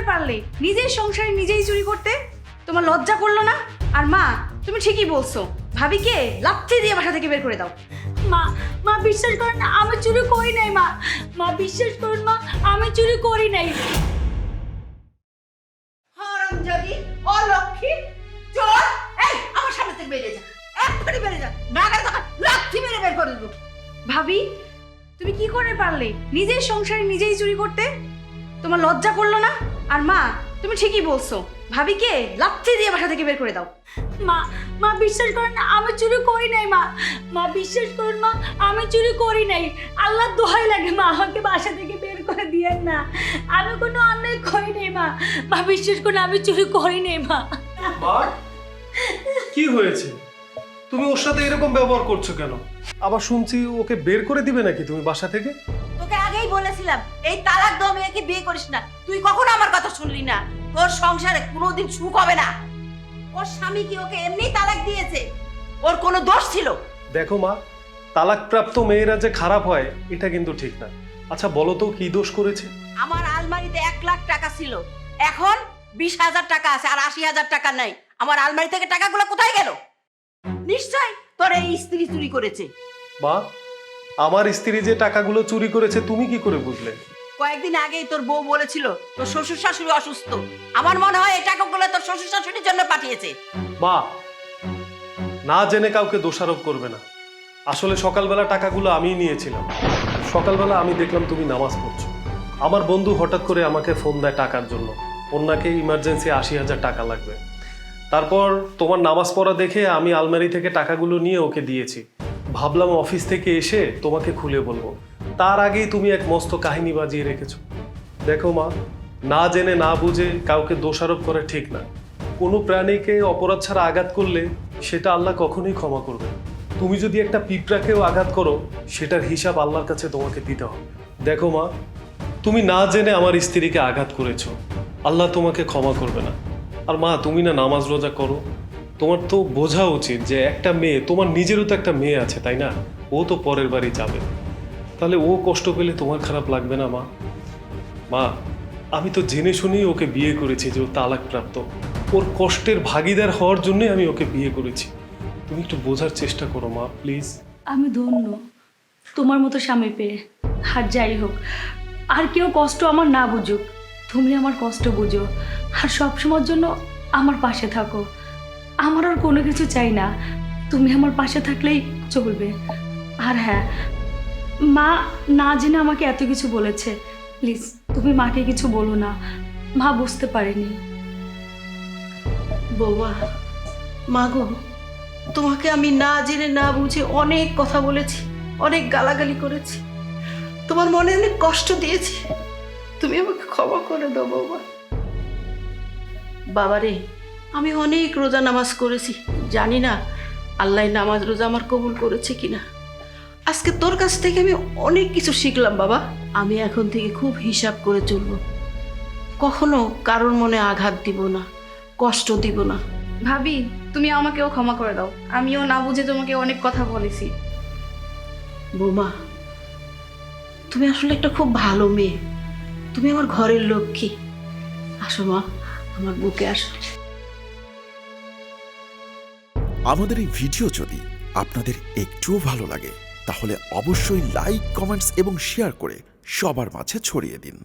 করে পারলে? নিজের সংসারে নিজেই চুরি করতে? তোমার লজ্জা করল না? আর মা তুমি ঠিকই বলছো। ভাবিকে লাথি দিয়ে বাসা থেকে বের করে দাও। মা মা বিশ্বাস করেন না আমি চুরি করি নাই মা। মা বিশ্বাস করুন মা আমি চুরি করি নাই। হারামজাদি অলক্ষী চোর এই আমার সামনে থেকে বেরিয়ে যা। এক্ষুনি বেরিয়ে যা। নাগাল টাকা লাথি মেরে বের করে দেবো। ভাবি তুমি কি করে পারলে? নিজের সংসারে নিজেই চুরি করতে? তোমার লজ্জা করল না? আর মা তুমি ঠিকই বলছো। ভাবিকে লাথি দিয়ে বাসা থেকে বের করে দাও। মা মা বিশ্বাস করেন না আমি চুরি করি নাই মা। মা বিশ্বাস করুন মা আমি চুরি করি নাই। আল্লাহ দোহাই লাগে মা আমাকে বাসা থেকে বের করে দিয়েন না। আমি কোনো অন্যায় করি নাই মা। মা বিশ্বাস করুন আমি চুরি করি নাই মা। মা কি হয়েছে? তুমি ওর সাথে এরকম ব্যবহার করছ কেন? আবার শুনছি ওকে বের করে দিবে নাকি তুমি বাসা থেকে? বলেছিলাম এই তালাক দেওয়া মেয়েকে বিয়ে করিস না। তুই কখনো আমার কথা শুনলি না। তোর সংসারে কোনোদিন সুখ হবে না। ওর স্বামী কি ওকে এমনি তালাক দিয়েছে? ওর কোনো দোষ ছিল? দেখো মা তালাকপ্রাপ্ত মেয়েরা যে খারাপ হয় এটা কিন্তু ঠিক না। আচ্ছা বলো তো কি দোষ করেছে? আমার আলমারিতে এক লাখ টাকা ছিল। এখন বিশ হাজার টাকা আছে আর আশি হাজার টাকা নাই। আমার আলমারি থেকে টাকাগুলো কোথায় গেল? নিশ্চয় তোর এই স্ত্রী চুরি করেছে। মা আমার স্ত্রী যে টাকাগুলো চুরি করেছে তুমি কি করে বুঝলে? কয়েকদিন আগেই তোর বউ বলেছিল তোর শ্বশুর শাশুড়ি অসুস্থ। আমার মনে হয় এই টাকাগুলো তোর শ্বশুর শাশুড়ির জন্য পাঠিয়েছে। মা না জেনে কাউকে দোষারোপ করবে না। আসলে সকালবেলা টাকাগুলো আমিই নিয়েছিলাম। সকালবেলা আমি দেখলাম তুমি নামাজ পড়ছো। আমার বন্ধু হঠাৎ করে আমাকে ফোন দেয় টাকার জন্য। ওনাকে ইমার্জেন্সি আশি হাজার টাকা লাগবে। তারপর তোমার নামাজ পড়া দেখে আমি আলমারি থেকে টাকাগুলো নিয়ে ওকে দিয়েছি। ভাবলাম অফিস থেকে এসে তোমাকে খুলে বলব। তার আগেই তুমি এক মস্ত কাহিনী বাজিয়ে রেখেছো। দেখো মা, না জেনে না বুঝে কাউকে দোষারোপ করা ঠিক না। কোনো প্রাণীকে অপরাধ ছাড়া আঘাত করলে সেটা আল্লাহ কখনোই ক্ষমা করবে তুমি যদি একটা পিঁপড়াকেও আঘাত করো, সেটার হিসাব আল্লাহর কাছে তোমাকে দিতে হবে। দেখো মা, তুমি না জেনে আমার স্ত্রীকে আঘাত করেছ। আল্লাহ তোমাকে ক্ষমা করবে না। আর মা, তুমি না নামাজ রোজা করো তোমার তো বোঝা উচিত যে একটা মেয়ে, তোমার নিজেরও তো একটা মেয়ে আছে, তাই না? ও তো পরের বাড়ি যাবে। তাহলে ও কষ্ট পেলে তোমার খারাপ লাগবে না, মা? মা, আমি তো জেনে শুনেই ওকে বিয়ে করেছি যে ও তালাকপ্রাপ্ত। ওর কষ্টের ভাগিদার হওয়ার জন্যই আমি ওকে বিয়ে করেছি। তুমি একটু বোঝার চেষ্টা করো, মা, প্লিজ। আমি ধন্য। তোমার মতো স্বামী পেয়ে, আর যাই হোক, আর কেউ কষ্ট আমার না বুঝুক। তুমি আমার কষ্ট বুঝো, আর সবসময়ের জন্য আমার পাশে থাকো। আমার আর কোনো কিছু চাই না। তুমি আমার পাশে থাকলেই চলবে। আর হ্যাঁ মা না জেনে আমাকে এত কিছু বলেছে। প্লিজ, তুমি মাকে কিছু বলো না। মা বুঝতে পারেনি। বৌমা মাগো তোমাকে আমি না জেনে না বুঝে অনেক কথা বলেছি, অনেক গালাগালি করেছি। তোমার মনে অনেক কষ্ট দিয়েছি। তুমি আমাকে ক্ষমা করে দাও বৌমা। বাবারে আমি অনেক রোজা নামাজ করেছি। জানি না আল্লাহ নামাজ রোজা আমার কবুল করেছে কিনা। আজকে তোর কাছ থেকে আমি অনেক কিছু শিখলাম বাবা। আমি এখন থেকে খুব হিসাব করে চলবো। কখনো কারোর মনে আঘাত দিব না কষ্ট দিব না। ভাবি তুমি আমাকেও ক্ষমা করে দাও। আমিও না বুঝে তোমাকে অনেক কথা বলেছি। বৌমা তুমি আসলে একটা খুব ভালো মেয়ে। তুমি আমার ঘরের লক্ষ্মী। আসো মা আমার বুকে আসো। আমাদের এই ভিডিও যদি আপনাদের একটুও ভালো লাগে, তাহলে অবশ্যই লাইক, কমেন্টস এবং শেয়ার করে সবার মাঝে ছড়িয়ে দিন।